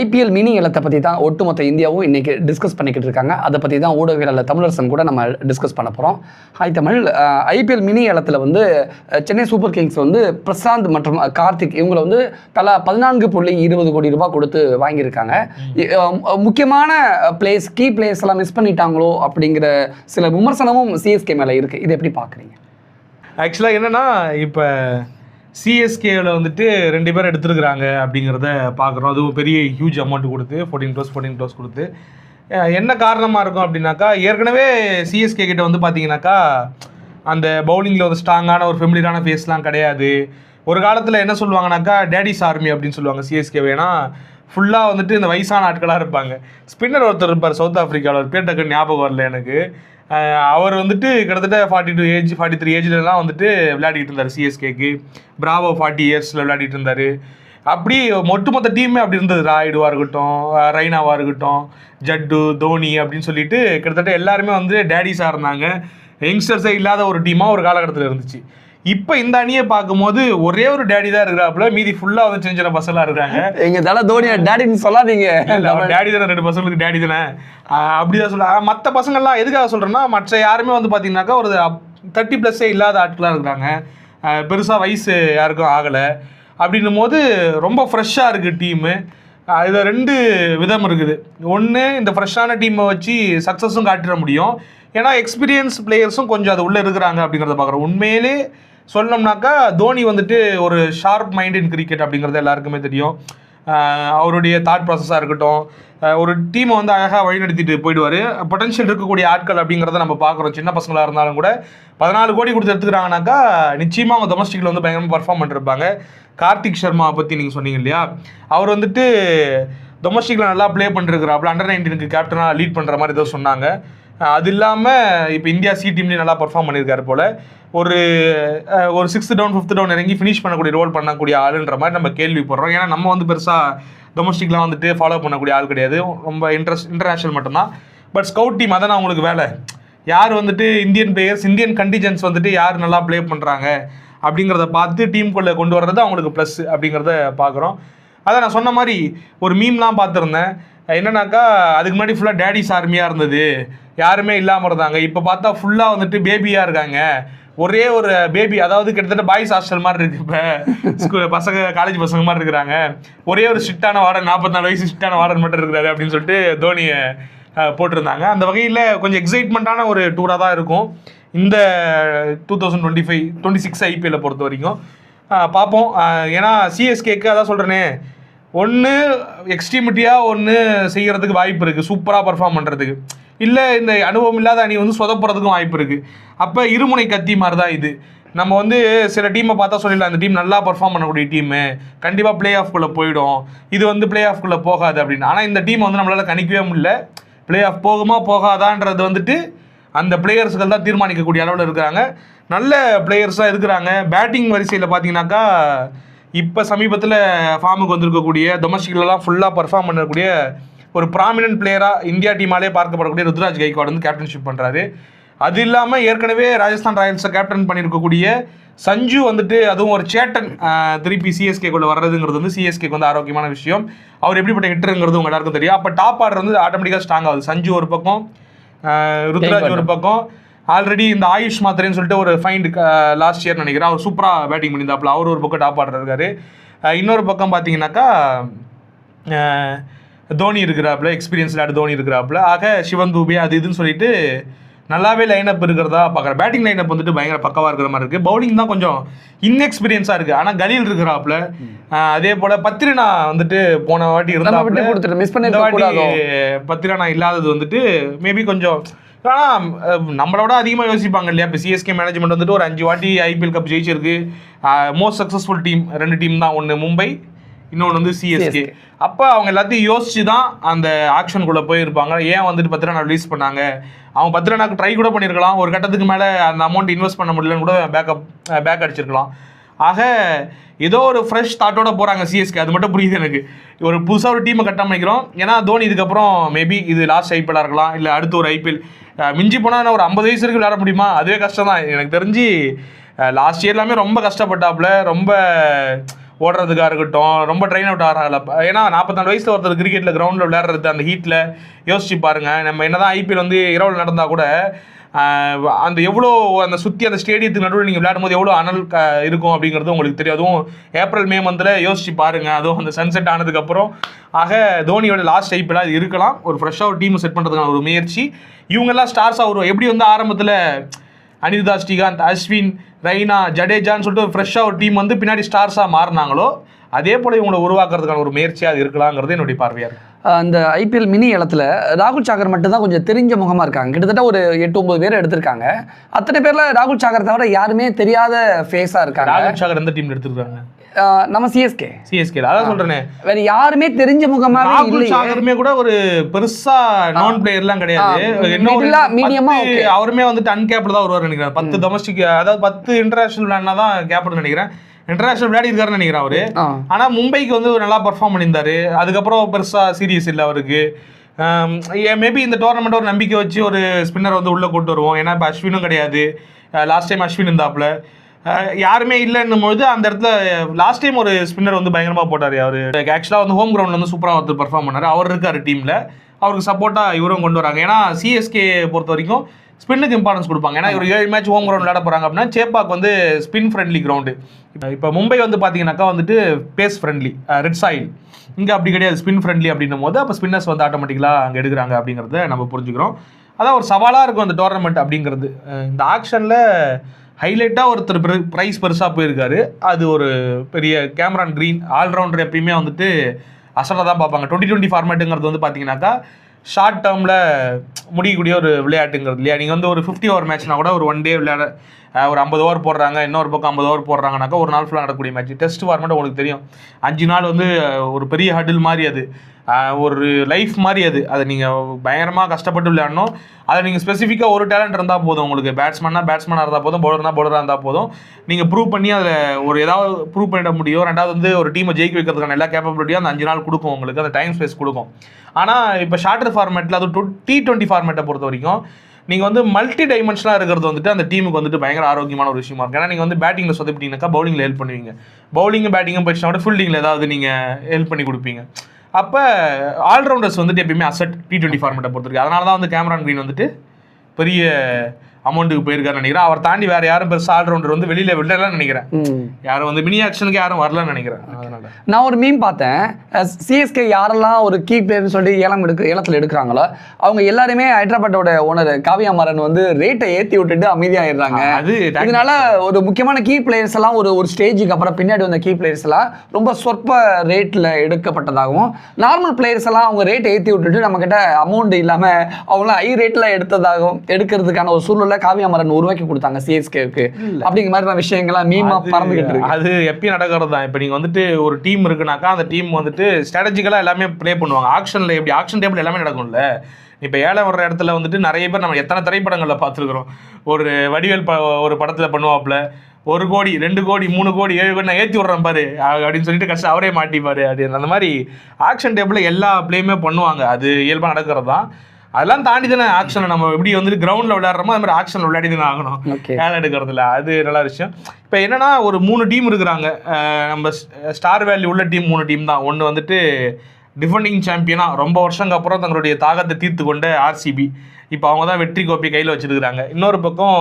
IPL mini ஏலத்தை பற்றி தான் ஒட்டுமொத்த இந்தியாவும் இன்றைக்கி டிஸ்கஸ் பண்ணிக்கிட்டு இருக்காங்க. அதை பற்றி தான் ஊடகவியலில் தமிழரசன் கூட நம்ம டிஸ்கஸ் பண்ண போகிறோம் ஹாய் தமிழ். ஐபிஎல் மினி ஏலத்தில் வந்து சென்னை சூப்பர் கிங்ஸ் வந்து பிரசாந்த் மற்றும் கார்த்திக் இவங்களை வந்து தலா பதினான்கு புள்ளி இருபது கோடி ரூபாய் கொடுத்து வாங்கியிருக்காங்க. முக்கியமான பிளேஸ் கீ பிளேஸ் எல்லாம் மிஸ் பண்ணிட்டாங்களோ அப்படிங்கிற சில விமர்சனமும் சிஎஸ்கே மேலே இருக்குது இதை எப்படி பார்க்குறீங்க? ஆக்சுவலாக என்னென்னா இப்போ சிஎஸ்கேவில் வந்துட்டு ரெண்டு பேர் எடுத்துருக்குறாங்க அப்படிங்கிறத பார்க்குறோம். அதுவும் பெரிய ஹியூஜ் அமௌண்ட் கொடுத்து ஃபோர்டீன் க்ளோஸ் ஃபோர்டீன் க்ளோஸ் கொடுத்து. என்ன காரணமாக இருக்கும் அப்படின்னாக்கா ஏற்கனவே சிஎஸ்கே கிட்ட வந்து பார்த்தீங்கன்னாக்கா அந்த பவுலிங்கில் ஒரு ஸ்ட்ராங்கான ஒரு ஃபெமிலியரான ஃபேஸ்லாம் கிடையாது. ஒரு காலத்தில் என்ன சொல்லுவாங்கனாக்கா டேடிஸ் ஆர்மி அப்படின்னு சொல்லுவாங்க சிஎஸ்கே வேணா ஃபுல்லாக வந்துட்டு இந்த வயசான ஆட்களாக இருப்பாங்க. ஸ்பின்னர் ஒருத்தர் இருப்பார் சவுத் ஆஃப்ரிக்காவில் ஒரு பேர் டக்குன்னு ஞாபகம் வரல எனக்கு. அவர் வந்துட்டு கிட்டத்தட்ட forty two age forty three ஏஜ்லலாம் வந்துட்டு விளையாடிட்டு இருந்தார் சிஎஸ்கேக்கு பிராவோ ஃபார்ட்டி இயர்ஸில் விளையாடிட்டு இருந்தார். அப்படி ஒட்டுமொத்த டீமே அப்படி இருந்தது. ராய்டுவாக இருக்கட்டும் ரைனாவாக ரெய்னாவாக இருக்கட்டும் ஜட்டு தோனி அப்படின்னு சொல்லிட்டு கிட்டத்தட்ட எல்லாருமே வந்து டேடிஸாக இருந்தாங்க. யங்ஸ்டர்ஸே இல்லாத ஒரு டீமாக ஒரு காலகட்டத்தில் இருந்துச்சு. இப்போ இந்த அணியை பார்க்கும்போது ஒரே ஒரு டேடி தான் இருக்கிறாப்புல. மீதி ஃபுல்லாக வந்து சின்ன சின்ன பசங்களாக இருக்காங்க எங்க தலை தோனியா டேடின்னு சொல்லாதீங்க. டேடி தானே ரெண்டு பசங்களுக்கு டேடி தானே. அப்படிதான் சொல்ல மற்ற பசங்கள்லாம் எதுக்காக சொல்கிறேன்னா மற்ற யாருமே வந்து பார்த்தீங்கன்னாக்கா ஒரு தேர்ட்டி ப்ளஸ்ஸே இல்லாத ஆட்களாக இருக்கிறாங்க. பெருசாக வயசு யாருக்கும் ஆகலை. அப்படின்னும் போது ரொம்ப ஃப்ரெஷ்ஷாக இருக்குது டீமு இதில் ரெண்டு விதம் இருக்குது. ஒன்று இந்த ஃப்ரெஷ்ஷான டீமை வச்சு சக்ஸஸும் காட்டிட முடியும். ஏன்னா எக்ஸ்பீரியன்ஸ் பிளேயர்ஸும் கொஞ்சம் அது உள்ளே இருக்கிறாங்க அப்படிங்கிறத பார்க்குறோம் உண்மையிலே சொல்லணும்னாக்கா தோனி வந்துட்டு ஒரு ஷார்ப் மைண்ட் இன் கிரிக்கெட் அப்படிங்கிறது எல்லாருக்குமே தெரியும். அவருடைய தாட் ப்ராசஸாக இருக்கட்டும் ஒரு டீமை வந்து அழகாக வழிநடத்திட்டு போயிடுவார். பொட்டன்ஷியல் இருக்கக்கூடிய ஆட்கள் அப்படிங்கிறத நம்ம பார்க்குறோம். சின்ன பசங்களாக இருந்தாலும் கூட. பதினாலு கோடி கொடுத்து எடுத்துக்கிறாங்கனாக்கா நிச்சயமாக அவங்க டொமஸ்டிக்கில் வந்து பயங்கரமாக பர்ஃபார்ம் பண்ணிருப்பாங்க. கார்த்திக் சர்மா பற்றி நீங்கள் சொன்னீங்க இல்லையா? அவர் வந்துட்டு டொமஸ்டிக்கில் நல்லா ப்ளே பண்ணிருக்கிறாப்புல. அண்டர் நைன்டீனுக்கு கேப்டனாக லீட் பண்ணுற மாதிரி ஏதோ சொன்னாங்க. அது இல்லாமல் இப்போ இந்தியா சி டீம்லேயும் நல்லா பர்ஃபார்ம் பண்ணியிருக்காரு போல். ஒரு ஒரு சிக்ஸ்த் டவுன் ஃபிஃப்த் டவுன் இறங்கி ஃபினிஷ் பண்ணக்கூடிய ரோல் பண்ணக்கூடிய ஆளுன்ற மாதிரி நம்ம கேள்விப்படுறோம் ஏன்னா நம்ம வந்து பெருசாக டொமஸ்டிக்லாம் வந்துட்டு ஃபாலோ பண்ணக்கூடிய ஆள் கிடையாது. ரொம்ப இன்ட்ரெஸ்ட் இன்டர்நேஷனல் மட்டும்தான். பட் ஸ்கவுட் டீம் அதான் அவங்களுக்கு வேலை. யார் வந்துட்டு இந்தியன் பிளேயர்ஸ் இந்தியன் கண்டிஜென்ஸ் வந்துட்டு யார் நல்லா ப்ளே பண்ணுறாங்க அப்படிங்கிறத பார்த்து டீமுக்குள்ளே கொண்டு வர்றது அவங்களுக்கு ப்ளஸ் அப்படிங்கிறத பார்க்குறோம். அதான் நான் சொன்ன மாதிரி ஒரு மீம்லாம் பார்த்துருந்தேன். என்னன்னாக்கா அதுக்கு முன்னாடி ஃபுல்லாக டேடிஸ் ஆர்மியாக இருந்தது. யாருமே இல்லாமல் இருந்தாங்க. இப்போ பார்த்தா ஃபுல்லாக வந்துட்டு பேபியாக இருக்காங்க. ஒரே ஒரு பேபி அதாவது கிட்டத்தட்ட பாய்ஸ் ஹாஸ்டல் மாதிரி இருக்கு இப்போ. ஸ்கூல் பசங்க காலேஜ் பசங்க மாதிரி இருக்கிறாங்க. ஒரே ஒரு ஸ்ட்ரிக்டான வார்டன் நாற்பத்தாலு வயசு ஸ்ட்ரிக்டான வார்டன் மட்டும் இருக்கிறாரு அப்படின்னு சொல்லிட்டு தோனியை போட்டிருந்தாங்க. அந்த வகையில் கொஞ்சம் எக்ஸைட்மெண்ட்டான ஒரு டூராக தான் இருக்கும். இந்த two thousand twenty five twenty six ஐபிஎல்லை பொறுத்த வரைக்கும். பார்ப்போம். ஏன்னா சிஎஸ்கேக்கு அதான் சொல்கிறேனே ஒன்று எக்ஸ்ட்ரீமிட்டியாக ஒன்று செய்கிறதுக்கு வாய்ப்பு இருக்குது சூப்பராக பர்ஃபார்ம் பண்ணுறதுக்கு இல்லை இந்த அனுபவம் இல்லாத அணி வந்து சொதப்புறதுக்கும் வாய்ப்பு இருக்குது அப்போ இருமுனை கத்தி மாதிரி தான் இது. நம்ம வந்து சில டீமை பார்த்தா சொல்லிடலாம் அந்த டீம் நல்லா பர்ஃபார்ம் பண்ணக்கூடிய டீமு கண்டிப்பாக ப்ளே ஆஃப்குள்ளே போயிடும். இது வந்து பிளே ஆஃப்குள்ளே போகாது அப்படின்னு. ஆனால் இந்த டீம் வந்து நம்மளால் கணிக்கவே முடியல. பிளே ஆஃப் போகுமா போகாதான்றது வந்துட்டு அந்த பிளேயர்ஸ்கள் தான் தீர்மானிக்கக்கூடிய அளவில் இருக்கிறாங்க. நல்ல பிளேயர்ஸாக இருக்கிறாங்க. பேட்டிங் வரிசையில் பார்த்தீங்கன்னாக்கா இப்போ சமீபத்தில் ஃபார்முக்கு வந்திருக்கக்கூடிய டொமஸ்டிக்லலாம் ஃபுல்லாக பர்ஃபார்ம் பண்ணக்கூடிய ஒரு ப்ராமினன்ட் பிளேயராக இந்தியா டீமாலே பார்க்கப்படக்கூடிய ருத்ராஜ் கைக்வாட் வந்து கேப்டன்ஷிப் பண்ணுறாரு அது இல்லாமல் ஏற்கனவே ராஜஸ்தான் ராயல்ஸை கேப்டன் பண்ணியிருக்கக்கூடிய சஞ்சு வந்துட்டு அதுவும் ஒரு சேட்டன் திருப்பி சிஎஸ்கேக்குள்ளே வர்றதுங்கிறது வந்து சிஎஸ்கேக்கு வந்து ஆரோக்கியமான விஷயம். அவர் எப்படிப்பட்ட ஹிட்டருங்கிறது உங்க எல்லாருக்கும் தெரியும். அப்போ டாப் ஆர்டர் வந்து ஆட்டோமேட்டிக்காக ஸ்ட்ராங் ஆகுது. சஞ்சு ஒரு பக்கம் ருத்ராஜ் ஒரு பக்கம். ஆல்ரெடி இந்த ஆயுஷ் மாத்திரன்னு சொல்லிட்டு ஒரு ஃபைண்ட் லாஸ்ட் இயர் நினைக்கிறேன். அவர் சூப்பராக பேட்டிங் பண்ணியிருந்தாப்புல. அவர் ஒரு பக்கம் டாப் ஆர்டர் இருக்காரு. இன்னொரு பக்கம் பார்த்தீங்கன்னாக்கா தோனி இருக்கிறாப்புல எக்ஸ்பீரியன்ஸ் விளையாட்டு தோனி இருக்கிறாப்புல. ஆக சிவன் தூபே அது இதுன்னு சொல்லிட்டு நல்லாவே லைனப் இருக்கிறதா பார்க்குறேன். பேட்டிங் லைனப் வந்துட்டு பயங்கர பக்கவாக இருக்கிற மாதிரி இருக்குது பவுலிங் தான் கொஞ்சம் இன்எக்ஸ்பீரியன்ஸாக இருக்குது ஆனால் கலீல் இருக்கிறாப்புல அதே போல் பத்ரினா வந்துட்டு போன வாட்டி கொடுத்துட்டு மிஸ் பண்ணிருக்க வாட்டி பத்திரானா இல்லாதது வந்துட்டு மேபி கொஞ்சம் ஆனால் நம்மளோட அதிகமாக யோசிப்பாங்க இல்லையா? இப்போ சிஎஸ்கே மேனேஜ்மெண்ட் வந்துட்டு ஒரு அஞ்சு வாட்டி ஐபிஎல் கப் ஜெயிச்சிருக்கு. மோஸ்ட் சக்ஸஸ்ஃபுல் டீம் ரெண்டு டீம் தான். ஒன்று மும்பை இன்னொன்று வந்து சிஎஸ்கே அப்போ அவங்க எல்லாத்தையும் யோசிச்சு தான் அந்த ஆக்ஷனுக்குள்ளே போயிருப்பாங்க. ஏன் வந்துட்டு பத்திரனா ரிலீஸ் பண்ணாங்க? அவங்க பத்திரனாக்கு ட்ரை கூட பண்ணியிருக்கலாம் ஒரு கட்டத்துக்கு மேலே அந்த அமௌண்ட் இன்வெஸ்ட் பண்ண முடியலன்னு கூட பேக்கப் பேக் அடிச்சிருக்கலாம். ஆக ஏதோ ஒரு ஃப்ரெஷ் தாட்டோட போகிறாங்க சிஎஸ்கே அது மட்டும் புரியுது எனக்கு. ஒரு புதுசாக ஒரு டீமை கட்டமைக்கிறோம் ஏன்னா தோனி இதுக்கப்புறம் மேபி இது லாஸ்ட் ஐபிஎல்லாக இருக்கலாம். இல்லை அடுத்து ஒரு ஐபிஎல் மிஞ்சி போனால் ஒரு ஐம்பது வயசு வரைக்கும் விளையாட முடியுமா? அதுவே கஷ்டம் தான் எனக்கு தெரிஞ்சு லாஸ்ட் இயர் எல்லாமே ரொம்ப கஷ்டப்பட்டாப்புல. ரொம்ப ஓடுறதுக்காக இருக்கட்டும் ரொம்ப ட்ரெயின் அவுட் ஆகல ஏன்னா நாற்பத்தாறு வயசில் ஒருத்தர் கிரிக்கெட்டில் கிரவுண்டில் விளையாடுறது அந்த ஹீட்டில் யோசிச்சு பாருங்கள் நம்ம என்ன தான் ஐபிஎல் வந்து இரவில் நடந்தால் கூட அந்த எவ்வளோ அந்த சுற்றி அந்த ஸ்டேடியத்துக்கு நடுவில் நீங்கள் விளையாடும் போது எவ்வளோ அனல் இருக்கும் அப்படிங்கிறது உங்களுக்கு தெரியும். அதுவும் ஏப்ரல் மே மந்தில் யோசிச்சு பாருங்கள் அதுவும் அந்த சன்செட் ஆனதுக்கப்புறம் ஆக தோனியோட லாஸ்ட் ஐபிஎல் அது இருக்கலாம். ஒரு ஃப்ரெஷ்ஷாக ஒரு டீம் செட் பண்ணுறதுக்கான ஒரு முயற்சி. இவங்கெல்லாம் ஸ்டார்ஸாக வரும் எப்படி வந்து ஆரம்பத்தில் அனிருதா ஸ்ரீகாந்த் அஸ்வின் ரெய்னா ஜடேஜான்னு சொல்லிட்டு ஒரு ஃப்ரெஷ்ஷாக ஒரு டீம் வந்து பின்னாடி ஸ்டார்ஸாக மாறினாங்களோ அதே போல் இவங்களை உருவாக்குறதுக்கான ஒரு முயற்சியாக அது இருக்கலாங்கிறது என்னுடைய பார்வையாக அந்த ஐபிஎல் மினி இடத்துல ராகுல் சாகர் மட்டும் தான் கொஞ்சம் தெரிஞ்ச முகமாக இருக்காங்க. கிட்டத்தட்ட ஒரு எட்டு ஒன்பது பேர் எடுத்திருக்காங்க. அத்தனை பேர்ல ராகுல் சாகர் தவிர யாருமே தெரியாத ஃபேஸாக இருக்காங்க. ராகுல் சாகர் எந்த டீம் எடுத்துருக்காங்க? நம்ம சிஎஸ்கே சிஎஸ்கே அதான் சொல்றேனே. வேற யாருமே தெரிஞ்ச முகமாவே ராகுல் சாகருமே கூட ஒரு பெருசா நான் பிளேயர்லாம் கிடையாது. என்ன okay. அவருமே வந்துட்டு அன்கேப்டு தான் வருவார் நினைக்கிறேன். பத்து டொமஸ்டிக் அதாவது பத்து இன்டர்நேஷனல் விளையாடினா தான் கேப்டு நினைக்கிறேன். இன்டர்நேஷனல் விளையாடி இருக்காருன்னு நினைக்கிறேன் அவரு. ஆனா மும்பைக்கு வந்து நல்லா பெர்ஃபார்ம் பண்ணியிருந்தாரு. அதுக்கப்புறம் பெருசா சீரியஸ் இல்லை அவருக்கு. மேபி இந்த டோர்னமெண்ட் ஒரு நம்பிக்கை வச்சு ஒரு ஸ்பின்னர் வந்து உள்ள கூட்டு வருவோம். ஏன்னா இப்போ அஸ்வினும் கிடையாது. லாஸ்ட் டைம் அஸ்வின் இருந்தாப்புல. யாருமே இல்லைன்னும் பொழுது அந்த இடத்துல லாஸ்ட் டைம் ஒரு ஸ்பின்னர் வந்து பயங்கரமாக போட்டார் அவர். ஆக்சுவலாக வந்து ஹோம் கிரவுண்டில் வந்து சூப்பராக ஒருத்தர் பர்ஃபார்ம் பண்ணார். அவர் இருக்கார் டீமில் அவருக்கு சப்போர்ட்டாக இவரும் கொண்டு வராங்க. ஏன்னா சிஎஸ்கே பொறுத்த வரைக்கும் ஸ்பின்னுக்கு இம்பார்ட்டன்ஸ் கொடுப்பாங்க. ஏன்னா இவர் ஏழு மேட்ச் ஹோம் கிரவுண்ட் விளையாட போகிறாங்க அப்படின்னா சேப்பாக் வந்து ஸ்பின் ஃப்ரெண்ட்லி கிரவுண்டு இப்போ மும்பை வந்து பார்த்தீங்கன்னாக்கா வந்துட்டு பேஸ் ஃப்ரெண்ட்லி ரெட் சாயில் இங்கே அப்படி கிடையாது. ஸ்பின் ஃப்ரெண்ட்லி அப்படின்னும் போது அப்போ ஸ்பின்னர்ஸ் வந்து ஆட்டோமேட்டிக்கலாக அங்கே எடுக்கிறாங்க அப்படிங்கிறத நம்ம புரிஞ்சுக்கிறோம். அதான் ஒரு சவாலாக இருக்கும் அந்த டோர்னமெண்ட் அப்படிங்கிறது. இந்த ஆக்ஷனில் ஹைலைட்டாக ஒருத்தர் ப்ரைஸ் பெருசாக போயிருக்காரு. அது ஒரு பெரிய கேமரான் க்ரீன் ஆல்ரவுண்டர் எப்பயுமே வந்துட்டு அசலாக தான் பார்ப்பாங்க. டுவெண்ட்டி டுவெண்ட்டி ஃபார்மேட்டுங்கிறது வந்து பார்த்தீங்கன்னாக்கா ஷார்ட் டேர்மில் முடியக்கூடிய ஒரு விளையாட்டுங்கிறது இல்லையா? நீங்கள் வந்து ஒரு ஃபிஃப்டி ஓவர் மேட்ச்னா கூட ஒரு ஒன் டே விளையாட ஒரு ஐம்பது ஓவர் போடுறாங்க இன்னொரு பக்கம் ஐம்பது ஓவர் போடுறாங்கனாக்கா ஒரு நாள் ஃபுல்லாக நடக்கக்கூடிய மேட்ச் டெஸ்ட் ஃபார்மேட் உங்களுக்கு தெரியும். அஞ்சு நாள் வந்து ஒரு பெரிய ஹடில் மாதிரி அது. ஒரு லைஃப் மாதிரி அது. அதை நீங்கள் பயங்கரமாக கஷ்டப்பட்டு விளையாடணும். அதை நீங்கள் ஸ்பெசிஃபிக்காக ஒரு டேலண்ட் இருந்தால் போதும் உங்களுக்கு. பேட்ஸ்மேனா பேட்ஸ்மேனாக இருந்தால் போதும் பவுலர்னா பவுலராக இருந்தால் போதும். நீங்கள் ப்ரூவ் பண்ணி அதில் ஒரு ஏதாவது ப்ரூவ் பண்ணிட முடியும். ரெண்டாவது வந்து ஒரு டீமை ஜெயிக்க வைக்கிறதுக்கான எல்லா கேப்பபிலிட்டியும் அந்த அஞ்சு நாள் கொடுக்கும் உங்களுக்கு. அந்த டைம் ஸ்பேஸ் கொடுக்கும். ஆனால் இப்போ ஷார்ட்டர் ஃபார்மேட்டில் அது டி டுவெண்ட்டி ஃபார்மேட்டை பொறுத்த வரைக்கும் நீங்கள் வந்து மல்டி டைமென்ஷனாக இருக்கிறது வந்துட்டு அந்த டீமுக்கு வந்துட்டு பயங்கர ஆரோக்கியமான ஒரு விஷயமா இருக்கும். ஏன்னா நீங்கள் வந்து பேட்டிங்கில் சொதப்பிட்டீங்கன்னாக்கா பவுலிங்கில் ஹெல்ப் பண்ணுவீங்க. பவுலிங்கும் பேட்டிங்கும் போயிடுச்சுனா கூட ஃபீல்டிங்கில் ஏதாவது நீங்கள் ஹெல்ப் பண்ணி கொடுப்பீங்க. அப்போ ஆல்ரவுண்டர்ஸ் வந்துட்டு எப்பயுமே அசட் டி டுவெண்ட்டி ஃபார்மேட்டை பொறுத்திருக்கு. அதனால தான் வந்து கேமரான் க்ரீன் வந்துட்டு பெரிய அமௌண்ட்டுக்கு போயிருக்காருன்னு நினைக்கிறேன். அவர் தாண்டி வேறு யாரும் பெருசாக ஆல்ரவுண்டர் வந்து வெளியில் விடலன்னு நினைக்கிறேன். யாரும் வந்து மினி ஆக்ஷனுக்கு யாரும் வரலன்னு நினைக்கிறேன். அதனால. நான் ஒரு மீம் பார்த்தேன். சிஎஸ்கே யாரெல்லாம் ஒரு கீ பிளேயர்னு சொல்லி ஏலம் எடுக்க ஏலத்தில் எடுக்கிறாங்களோ அவங்க எல்லாருமே ஹைதராபாத்தோட ஓனர் காவியா மாறன் வந்து ரேட்டை ஏற்றி விட்டுட்டு அமைதியாயிடுறாங்க. அது இதனால ஒரு முக்கியமான கீ பிளேயர்ஸ் எல்லாம் ஒரு ஒரு ஸ்டேஜுக்கு அப்புறம் பின்னாடி வந்த கீ பிளேயர்ஸ் எல்லாம் ரொம்ப சொற்ப ரேட்டில் எடுக்கப்பட்டதாகவும் நார்மல் பிளேயர்ஸ் எல்லாம் அவங்க ரேட்டை ஏற்றி விட்டுட்டு நம்ம கிட்ட அமௌண்ட் இல்லாமல் அவங்களாம் ஹை ரேட்டில் எடுத்ததாகவும் எடுக்கிறதுக்கான ஒரு சூழ்நிலை காவியா மாறன் உருவாக்கி கொடுத்தாங்க சிஎஸ்கேவுக்கு அப்படிங்கிற மாதிரி விஷயங்கள்லாம் மீமா பறந்துகிட்டு இருக்கு. அது எப்பயும் நடக்கிறது தான் இப்போ நீங்கள் வந்துட்டு ஒரு டீம் இருக்குனாக்கா அந்த டீம் வந்துட்டு ஸ்ட்ராட்டஜிக்கலாக எல்லாமே ப்ளே பண்ணுவாங்க. ஆக்ஷனில் எப்படி ஆக்ஷன் டேபிள் எல்லாமே நடக்கும்ல. இப்போ ஏழை வர்ற இடத்துல வந்துட்டு நிறைய பேர் நம்ம எத்தனை திரைப்படங்களில் பார்த்துருக்குறோம். ஒரு வடிவேல் ப ஒரு படத்தில் பண்ணுவாப்புல. ஒரு கோடி ரெண்டு கோடி மூணு கோடி ஏழு கோடி நான் ஏற்றி விட்றேன் பாரு. அப்படின்னு சொல்லிட்டு கஷ்டம். அவரே மாட்டிப்பாரு. அப்படின்னு அந்த மாதிரி ஆக்ஷன் டேபிளில் எல்லா ப்ளேயுமே பண்ணுவாங்க. அது இயல்பாக நடக்கிறது தான் அதெல்லாம் தாண்டி தானே ஆக்ஷனை நம்ம எப்படி வந்து கிரவுண்டில் விளையாடுறோமோ அது மாதிரி ஆக்ஷனில் விளையாடி தானே ஆகணும் வேலை எடுக்கிறதுல. அது நல்ல விஷயம். இப்போ என்னன்னா ஒரு மூணு டீம் இருக்கிறாங்க. நம்ம ஸ்டார் வேல்யூ உள்ள டீம் மூணு டீம் தான். ஒன்று வந்துட்டு டிஃபெண்டிங் சாம்பியனா ரொம்ப வருஷங்க அப்புறம் தங்களுடைய தாகத்தை தீர்த்து கொண்ட ஆர்சிபி இப்போ அவங்க தான் வெற்றி கோப்பை கையில் வச்சிருக்கிறாங்க. இன்னொரு பக்கம்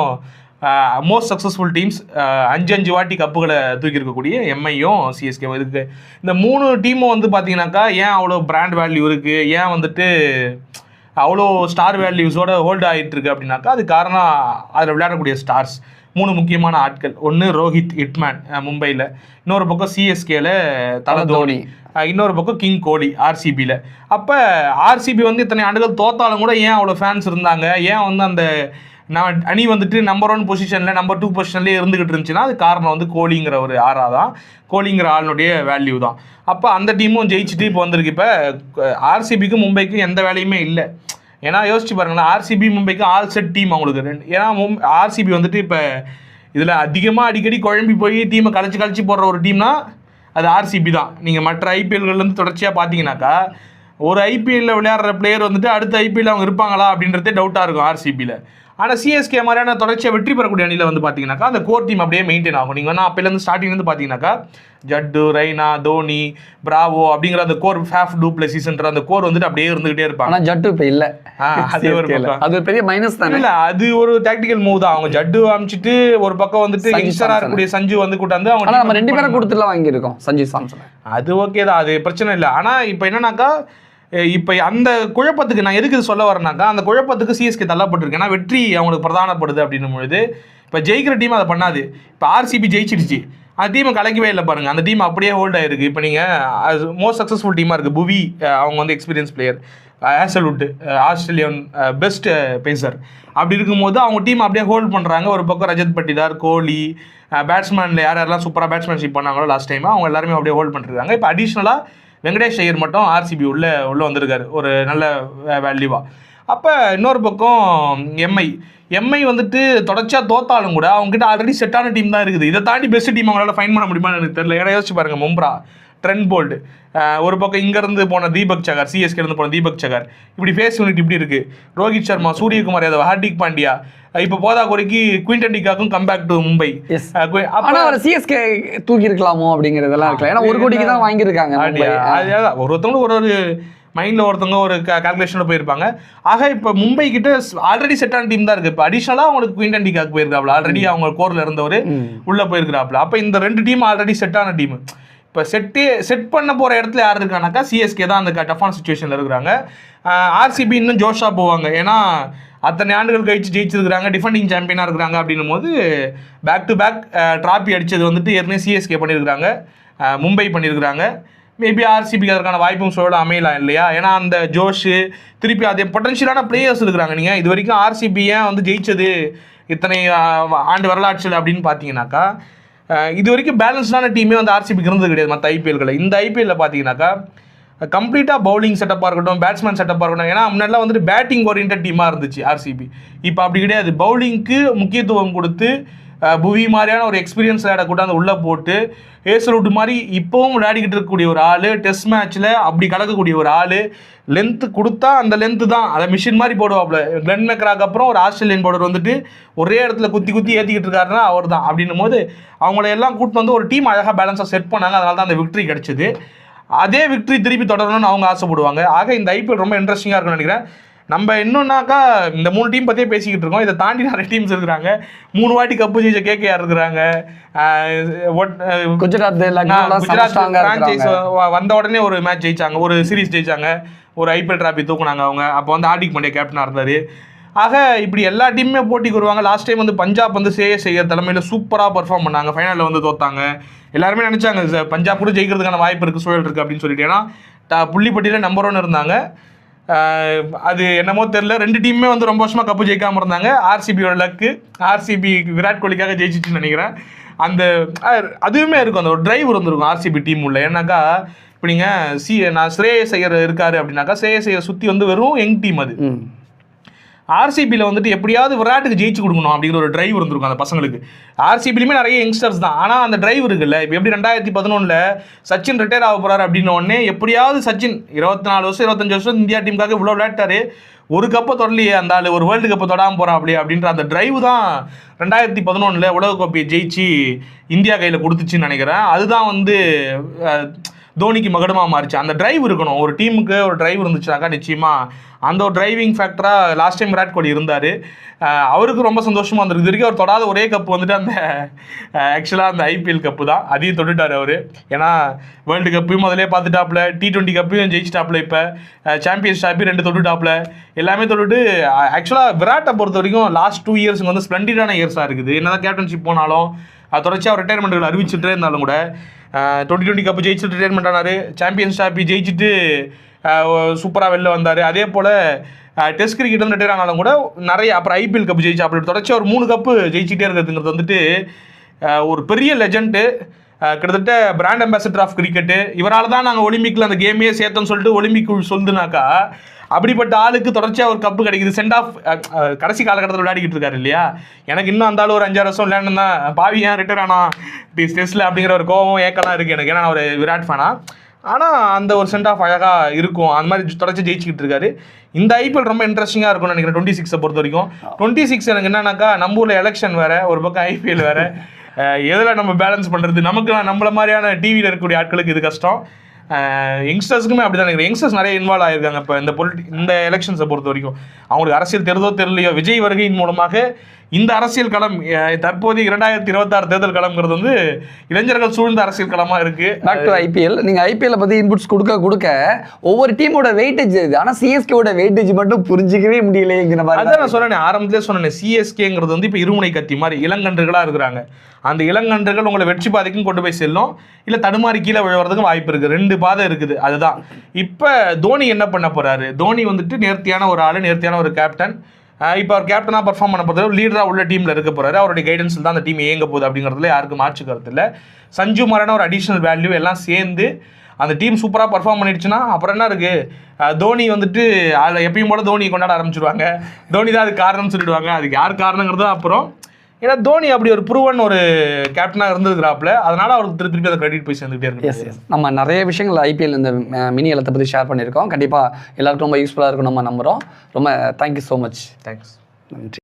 மோஸ்ட் சக்ஸஸ்ஃபுல் டீம்ஸ் அஞ்சு அஞ்சு வாட்டி கப்புகளை தூக்கி இருக்கக்கூடிய எம்ஐயும் சிஎஸ்கே இருக்கு. இந்த மூணு டீமும் வந்து பார்த்தீங்கன்னாக்கா ஏன் அவ்வளோ பிராண்ட் வேல்யூ இருக்குது ஏன் வந்துட்டு அவ்வளோ ஸ்டார் வேல்யூஸோட ஹோல்ட் ஆகிட்டு இருக்கு அப்படின்னாக்கா அது காரணம் அதில் விளையாடக்கூடிய ஸ்டார்ஸ் மூணு முக்கியமான ஆட்கள். ஒன்று ரோஹித் ஹிட்மேன் மும்பையில். இன்னொரு பக்கம் சிஎஸ்கேல தல தோனி. இன்னொரு பக்கம் கிங் கோலி ஆர்சிபியில் அப்போ ஆர்சிபி வந்து இத்தனை ஆண்டுகள் தோத்தாலும் கூட ஏன் அவ்வளோ ஃபேன்ஸ் இருந்தாங்க? ஏன் வந்து அந்த நான் அணி வந்துட்டு நம்பர் ஒன் பொசிஷனில் நம்பர் டூ பொசிஷன்லேயே இருந்துகிட்டு இருந்துச்சுன்னா அது காரணம் வந்து கோலிங்கிற ஒரு ஆறாக தான். கோலிங்கிற ஆளுடைய வேல்யூ தான். அப்போ அந்த டீமும் ஜெயிச்சுட்டு இப்போ வந்திருக்கு. இப்போ ஆர்சிபிக்கும் மும்பைக்கும் எந்த வேலையுமே இல்லை. ஏன்னா யோசிச்சு பாருங்களேன் ஆர்சிபி மும்பைக்கு ஆல் செட் டீம் அவங்களுக்கு. ரெண்டு ஏன்னா மும் ஆர்சிபி வந்துட்டு இப்போ இதில் அதிகமாக அடிக்கடி குழம்பி போய் டீமை கழிச்சு கழிச்சு போடுற ஒரு டீம்னா அது ஆர்சிபி தான். நீங்கள் மற்ற ஐபிஎல்கள்லேருந்து தொடர்ச்சியாக பார்த்தீங்கன்னாக்கா ஒரு ஐபிஎல்லில் விளையாடுற பிளேயர் வந்துட்டு அடுத்த ஐபிஎல் அவங்க இருப்பாங்களா அப்படின்றதே டவுட்டாக இருக்கும் ஆர்சிபியில் ஆனால் சிஎஸ்கே மாதிரியான தொடர்ச்சியாக வெற்றி பெறக்கூடிய அணியில் வந்து பார்த்தீங்கன்னாக்கா அந்த கோர் டீம் அப்படியே மெயின்டைன் ஆகும். நீங்கள் வேணா அப்போலேருந்து ஸ்டார்டிங்லேருந்து பார்த்தீங்கன்னாக்கா ஜட்டு ரெய்னா தோனி பிராவோ அப்படிங்கிற அந்த கோர் ஃபேஃப் டூப்ளசிஸ்ன்ற அந்த கோர் வந்துட்டு அப்படியே இருந்துகிட்டே இருப்பாங்க. ஆனா ஜட்டு இப்ப இல்ல. அது ஒரு. அது பெரிய மைனஸ் தானே? இல்ல அது ஒரு டாக்டிக்கல் மூவ் தான். அவங்க ஜட்டு அமிச்சிட்டு ஒரு பக்கம் வந்துட்டு சஞ்சு யங்ஸ்டரா சாம்சன். இருக்கக்கூடிய சஞ்சு வந்து கூட்டாந்து அவங்க நம்ம ரெண்டு பேரும். கொடுத்துலாம் வாங்கியிருக்கோம் சஞ்சீவ் சாம்சன். அது ஓகே தான். அது பிரச்சனை இல்லை. ஆனா இப்போ என்னன்னாக்கா இப்போ அந்த குழப்பத்துக்கு நான் எதுக்கு சொல்ல வரேனாக்கா அந்த குழப்பத்துக்கு சிஎஸ்கே தள்ளப்பட்டிருக்கு. ஏன்னா வெற்றி அவங்களுக்கு பிரதானப்படுது அப்படின்னும் பொழுது இப்போ ஜெயிக்கிற டீம் அதை பண்ணாது. இப்போ ஆர்சிபி ஜெயிச்சிடுச்சு. அந்த டீமை கலைக்கவே இல்லை பாருங்கள் அந்த டீம் அப்படியே ஹோல்ட் ஆயிருக்கு. இப்போ நீங்கள் மோஸ்ட் சக்ஸஸ்ஃபுல் டீமாக இருக்குது புவி அவங்க வந்து experience player Hazlewood Australian best pacer அப்படி இருக்கும்போது அவங்க டீம் அப்படியே ஹோல்ட் பண்ணுறாங்க ஒரு பக்கம் ரஜத் பட்டிதார் கோலி பேட்ஸ்மேனில் யார் யாரெல்லாம் சூப்பராக பேட்ஸ்மேன்ஷிப் பண்ணாங்களோ லாஸ்ட் டைம் அவங்க எல்லாருமே அப்படியே ஹோல்ட் பண்ணிருக்காங்க இப்போ அடிஷ்னலாக வெங்கடேஷ் ஐயர் மட்டும் ஆர்சிபி உள்ளே உள்ளே வந்திருக்காரு. ஒரு நல்ல வேல்யூவாக அப்போ இன்னொரு பக்கம் எம்ஐ எம்ஐ வந்துட்டு தொடர்ச்சியாக தோத்தாலும் கூட அவங்ககிட்ட ஆல்ரெடி செட்டான டீம் தான் இருக்குது. இதை தாண்டி பெஸ்ட் டீம் அவங்களால ஃபைன் பண்ண முடியுமான்னு எனக்கு தெரியல. ஏன்னா யோசிச்சு பாருங்க மும்ரா ட்ரெண்ட் போல்டு ஒரு பக்கம் இங்கேருந்து போன தீபக் சகர் சிஎஸ்கே இருந்து போன தீபக் சகர். இப்படி ஃபேஸ் யூனிட் இப்படி இருக்குது ரோஹித் சர்மா சூரியகுமார் யாதவ் ஹார்திக் பாண்டியா இப்போ போதா குறைக்கு குவிண்டன் டிகாக்கும் கம்பேக் டு மும்பை எஸ் அஹ் கு- அப்ப ஆனா அவர் சிஎஸ்கே தூக்கி இருக்கலாமோ அப்படிங்கறதெல்லாம் இருக்கலாம் ஏன்னா ஒரு கோடிக்கு தான் வாங்கியிருக்காங்க மும்பை. அப்படியா? அது அதான். ஒரு ஒருத்தவங்களும் ஒரு ஒரு மைண்டில் ஒருத்தவங்க ஒரு கால்குலேஷனில் போயிருப்பாங்க. ஆக இப்போ மும்பை கிட்ட ஆல்ரெடி செட்டான டீம் தான் இருக்கு. இப்போ அடிஷனலாக அவங்களுக்கு குயின்டன் டிகாக் போயிருக்காப்ல ஆல்ரெடி அவங்க கோரில் இருந்தவர். உள்ள போயிருக்கிறாப்ல அப்போ இந்த ரெண்டு டீம் ஆல்ரெடி செட்டான டீம் இப்போ செட்டே செட் பண்ண போகிற இடத்துல யார் இருக்கானாக்கா சிஎஸ்கே தான் அந்த டஃப்பான சுச்சுவேஷனில் இருக்கிறாங்க. ஆர்சிபி இன்னும் ஜோஷா போவாங்க. ஏன்னா அத்தனை ஆண்டுகள் கழித்து ஜெயிச்சிருக்கிறாங்க டிஃபெண்டிங் சாம்பியனாக இருக்கிறாங்க அப்படின்னும் போது பேக் டு பேக் ட்ராஃபி அடித்தது வந்துட்டு ஏற்கனவே சிஎஸ்கே பண்ணியிருக்கிறாங்க. மும்பை பண்ணியிருக்கிறாங்க. மேபி ஆர்சிபிக்கு அதற்கான வாய்ப்பும் சூழல் அமையலாம் இல்லையா? ஏன்னா அந்த ஜோஷு திருப்பி அதே பொட்டன்ஷியலான பிளேயர்ஸ் இருக்கிறாங்க. நீங்கள் இது வரைக்கும் ஆர்சிபி ஏன் வந்து ஜெயிச்சது? இத்தனை ஆண்டு வரலாற்றில் அப்படின்னு பார்த்தீங்கன்னாக்கா இது வரைக்கும் பேலன்ஸ்டான டீமே வந்து ஆர்சிபிக்கு இருந்தது கிடையாது மற்ற ஐபிஎல்களை இந்த ஐபிஎல்ல பார்த்தீங்கன்னாக்கா கம்ப்ளீட்டாக பவுலிங் செட்டப்பாக இருக்கட்டும் பேட்ஸ்மேன் செட்டப்பாக இருக்கட்டும். ஏன்னா முன்னாடிலாம் வந்துட்டு பேட்டிங் ஓரியன்ட் டீமாக இருந்துச்சு ஆர்சிபி இப்போ அப்படி கிடையாது. பவுலிங்க்கு முக்கியத்துவம் கொடுத்து புவி மாதிரியான ஒரு எக்ஸ்பீரியன்ஸ் விளையாட கூட்டாந்து உள்ளே போட்டு ஏசலூட் மாதிரி இப்போவும் விளையாடிக்கிட்டு இருக்கக்கூடிய ஒரு ஆள் டெஸ்ட் மேட்ச்சில் அப்படி கலக்கக்கூடிய ஒரு ஆள் லென்த்து கொடுத்தா அந்த லென்த்து தான். அதை மிஷின் மாதிரி போடுவாப்புல. கிளென் மெக்ராக்கு அப்புறம் ஒரு ஆஸ்திரேலியன் பவுலர் வந்துட்டு ஒரே இடத்துல குத்தி குத்தி ஏற்றிக்கிட்டு இருக்காருன்னா அவர் தான் அப்படின்னும் போது அவங்கள எல்லாம் கூட்டு வந்து ஒரு டீம் அழகாக பேலன்ஸாக செட் பண்ணாங்க. அதனால தான் அந்த விக்ட்ரி கிடச்சிது. அதே விக்டரி திருப்பி தொடரணும்னு அவங்க ஆசைப்படுவாங்க. ஆக இந்த ஐபிஎல் ரொம்ப இன்ட்ரெஸ்டிங்காக இருக்கும்னு நினைக்கிறேன். நம்ம இன்னொன்னாக்கா இந்த மூணு டீம் பற்றியே பேசிக்கிட்டு இருக்கோம். இதை தாண்டி நிறைய டீம்ஸ் இருக்கிறாங்க. மூணு வாட்டி கப்பு ஜெயிச்ச கேகேஆர் இருக்கிறாங்க. குஜராத் குஜராத் வ- வந்த உடனே ஒரு மேட்ச் ஜெயிச்சாங்க. ஒரு சீரிஸ் ஜெயிச்சாங்க. ஒரு ஐபிஎல் டிராபி தூக்குனாங்க அவங்க. அப்போ வந்து ஹார்திக் பாண்டியா கேப்டனாக இருந்தார். ஆக இப்படி எல்லா டீமுமே போட்டிக்கு வருவாங்க. லாஸ்ட் டைம் வந்து பஞ்சாப் வந்து சேஎஸ் ஐயர் தலைமையில் சூப்பராக பெர்ஃபார்ம் பண்ணாங்க. ஃபைனலில் வந்து தோத்தாங்க. எல்லாருமே நினச்சாங்க பஞ்சாப் கூட ஜெயிக்கிறதுக்கான வாய்ப்பு இருக்குது சூழல் இருக்குது அப்படின்னு சொல்லிட்டு. ஏன்னா த- புள்ளிப்பட்டியில் நம்பர் ஒன் இருந்தாங்க. அது என்னமோ தெரில ரெண்டு டீமுமே வந்து ரொம்ப வருஷமாக கப்பு ஜெயிக்காம இருந்தாங்க. ஆர்சிபியோட லக்கு ஆர்சிபி விராட் கோலிக்காக ஜெயிச்சிச்சுன்னு நினைக்கிறேன். அந்த அதுவுமே இருக்கும். அந்த ஒரு டிரைவ் இருந்திருக்கும் ஆர்சிபி டீம் உள்ள. ஏன்னாக்கா இப்போ நீங்கள் சி நான் ஸ்ரேயஸ் ஐயர் இருக்காரு அப்படின்னாக்கா ஸ்ரேயஸ் ஐயர் சுற்றி வந்து வெறும் யங் டீம் அது. ஆர்சிபியில் வந்துட்டு எப்படியாவது விராட்டுக்கு ஜெயிச்சு கொடுக்கணும் அப்படிங்கிற ஒரு டிரைவ் இருந்திருக்கும் அந்த பசங்களுக்கு. ஆர்சிபிலுமே நிறைய யங்ஸ்டர்ஸ் தான். ஆனால் அந்த டிரைவ் இருக்குல்ல இப்போ எப்படி ரெண்டாயிரத்தி பதினொன்றில் சச்சின் ரிட்டையர் ஆக போகிறார் அப்படின்ன உடனே எப்படியாவது சச்சின் இருபத்தி நாலு வருஷம் இருபத்தஞ்சு வருஷம் இந்தியா டீமுக்காக இவ்வளோ விளையாட்டாரு. ஒரு கப்பை தொடலையே அந்த ஆள் ஒரு வேர்ல்டு கப்பை தொடாமல் போகிறான் அப்படி அப்படின்ற அந்த டிரைவ் தான் ரெண்டாயிரத்தி பதினொன்றில் உலகக்கோப்பையை ஜெயிச்சு இந்தியா கையில் கொடுத்துச்சுன்னு நினைக்கிறேன். அதுதான் வந்து தோனிக்கு மகடமாக மாறிச்சு. அந்த டிரைவ் இருக்கணும். ஒரு டீமுக்கு ஒரு டிரைவ் இருந்துச்சுனாக்கா நிச்சயமாக அந்த ஒரு டிரைவிங் ஃபேக்டராக லாஸ்ட் டைம் விராட் கோலி இருந்தார். அவருக்கு ரொம்ப சந்தோஷமாக இருந்திருக்கு. இது வரைக்கும் அவர் தொடாத ஒரே கப் வந்துட்டு அந்த ஆக்சுவலாக அந்த ஐபிஎல் கப்பு தான். அதையும் தொட்டுட்டார் அவர். ஏன்னா வேர்ல்டு கப்பையும் முதலே பார்த்துட்டாப்புல. டி ட்வெண்ட்டி கப்பையும் ஜெயிச்சிட்டாப்புல இப்போ. சாம்பியன்ஸ் ட்ராஃபி ரெண்டு தொட்டுட்டாப்புல. எல்லாமே தொட்டுட்டு ஆக்சுவலாக விராட்டை பொறுத்த வரைக்கும் லாஸ்ட் டூ இயர்ஸ் வந்து ஸ்ப்ளெண்டிடான இயர்ஸாக இருக்குது. என்னதான் கேப்டன்ஷிப் போனாலும் தொடர்ச்சியாக ரிட்டையர்மெண்ட்கள் அறிவிச்சுட்டே இருந்தாலும் கூட டுவெண்ட்டி டுவெண்ட்டி கப்பு ஜெயிச்சுட்டு ரிட்டையர்மெண்ட் ஆனார். சாம்பியன்ஸ் ட்ராஃபி ஜெயிச்சுட்டு சூப்பராக வெளில வந்தார். அதே போல் டெஸ்ட் கிரிக்கெட் வந்து ரிட்டையர் ஆனாலும் கூட நிறைய அப்புறம் ஐபிஎல் கப்பு ஜெயிச்சு அப்படி தொடர்ச்சி ஒரு மூணு கப்பு ஜெயிச்சுட்டே இருக்கிறதுங்கிறது வந்துட்டு ஒரு பெரிய லெஜண்ட்டு கிட்டத்தட்ட பிராண்ட் அம்பாசிடர் ஆஃப் கிரிக்கெட்டு இவரால் தான் நாங்கள் ஒலிம்பிக்கில் அந்த கேமையே சேர்த்தோன்னு சொல்லிட்டு ஒலிம்பிக் சொல்லுனாக்கா அப்படிப்பட்ட ஆளுக்கு தொடர்ச்சியாக ஒரு கப்பு கிடைக்குது. சென்ட் ஆஃப் கடைசி காலகட்டத்தில் விளையாடிக்கிட்டு இருக்காரு இல்லையா? எனக்கு இன்னும் அந்த ஆள் ஒரு அஞ்சாறு வருஷம் விளையாண்டு பாவி ஏன் ரிட்டர் ஆனா? டெஸ்ட்டில் அப்படிங்கிற ஒரு கோவம் ஏக்கலாம் இருக்குது எனக்கு. ஏன்னா ஒரு விராட் ஃபேனா ஆனால் அந்த ஒரு சென்ட் ஆஃப் அழகாக இருக்கும். அந்த மாதிரி தொடர்ச்சி ஜெயிச்சுக்கிட்டு இருக்காரு. இந்த ஐபிஎல் ரொம்ப இன்ட்ரெஸ்டிங்காக இருக்கும்னு நினைக்கிறேன் டுவெண்ட்டி சிக்ஸை பொறுத்த வரைக்கும். டுவெண்ட்டி சிக்ஸ் எனக்கு என்னன்னாக்கா நம்ம ஊரில் எலெக்ஷன் வேறு ஒரு பக்கம் ஐபிஎல் வேறு. எதில் நம்ம பேலன்ஸ் பண்ணுறது நமக்கு நம்மள மாதிரியான டிவியில் இருக்கக்கூடிய ஆட்களுக்கு இது கஷ்டம். யங்ஸ்டர்ஸ்க்குமே அப்படி தான் யங்ஸ்டர்ஸ் நிறைய இன்வால்வ் ஆயிருக்காங்க. இப்போ இந்த பொலிட்டி இந்த எலெக்ஷன்ஸை பொறுத்த வரைக்கும் அவங்களுக்கு அரசியல் தெரிதோ தெரியலையோ விஜய் வருகையின் மூலமாக இந்த அரசியல் களம் தற்போது இரண்டாயிரத்தி இருபத்தாறு தேர்தல் களம்ங்கிறது வந்து இளைஞர்கள் சூழ்ந்த அரசியல் களமாக இருக்குது பேக் டு ஐபிஎல் நீங்கள் ஐபிஎல்ல பற்றி இன்புட்ஸ் கொடுக்க கொடுக்க ஒவ்வொரு டீமோட வெயிட்டேஜ் இது. ஆனால் சிஎஸ்கேவோட வெயிட்டேஜ் மட்டும் புரிஞ்சிக்கவே முடியலைங்கிற மாதிரி அதான் நான் சொன்னேன் ஆரம்பத்திலே சொன்னேன் சிஎஸ்கேங்கிறது வந்து இப்போ இருமுனை கத்தி மாதிரி இளங்கன்றுகளாக இருக்கிறாங்க. அந்த இளங்கன்றுகள் உங்களை வெற்றி பாதைக்கும் கொண்டு போய் செல்லும். இல்லை தடுமாறி கீழே விழுவறதுக்கும் வாய்ப்பு இருக்குது ரெண்டு பாதை இருக்குது. அதுதான். இப்போ தோனி என்ன பண்ண போறாரு? தோனி வந்துட்டு நேர்த்தியான ஒரு ஆள் நேர்த்தியான ஒரு கேப்டன் இப்போ அவர் கேப்டனாக பர்ஃபார்ம் பண்ண போகிறது லீடராக உள்ள டீமில் இருக்க போகிறாரு அவருடைய கைடன்ஸில் தான் அந்த டீம் இயங்க போகுது அப்படிங்கிறதுல யாருக்கும் மாற்று கருத்து இல்லை. சஞ்சு மரன ஒரு அடிஷ்னல் வேல்யூ எல்லாம் சேர்ந்து அந்த டீம் சூப்பராக பர்ஃபார்ம் பண்ணிடுச்சுன்னா அப்புறம் என்ன இருக்குது தோனி வந்துட்டு அதில் எப்பயும் போல தோனியை கொண்டாட ஆரம்பிச்சிருவாங்க. தோனி தான் அது காரணம்னு சொல்லிடுவாங்க. அதுக்கு யார் காரணங்கிறது அப்புறம் ஏன்னா தோனி அப்படி ஒரு ப்ரூவன் ஒரு கேப்டனாக இருந்திருக்கிறாப்புல அதனால அவருக்கு திருப்பி திருப்பி அந்த கிரெடிட் போய் சேர்ந்துகிட்டே இருக்கு எஸ் நம்ம நிறைய விஷயங்கள் ஐபிஎல் இந்த மினி ஏலத்தை பற்றி ஷேர் பண்ணியிருக்கோம். கண்டிப்பாக எல்லாருக்கும் ரொம்ப யூஸ்ஃபுல்லாக இருக்கும் நம்ம நம்புகிறோம் ரொம்ப தேங்க்யூ ஸோ மச் தேங்க்ஸ் நன்றி.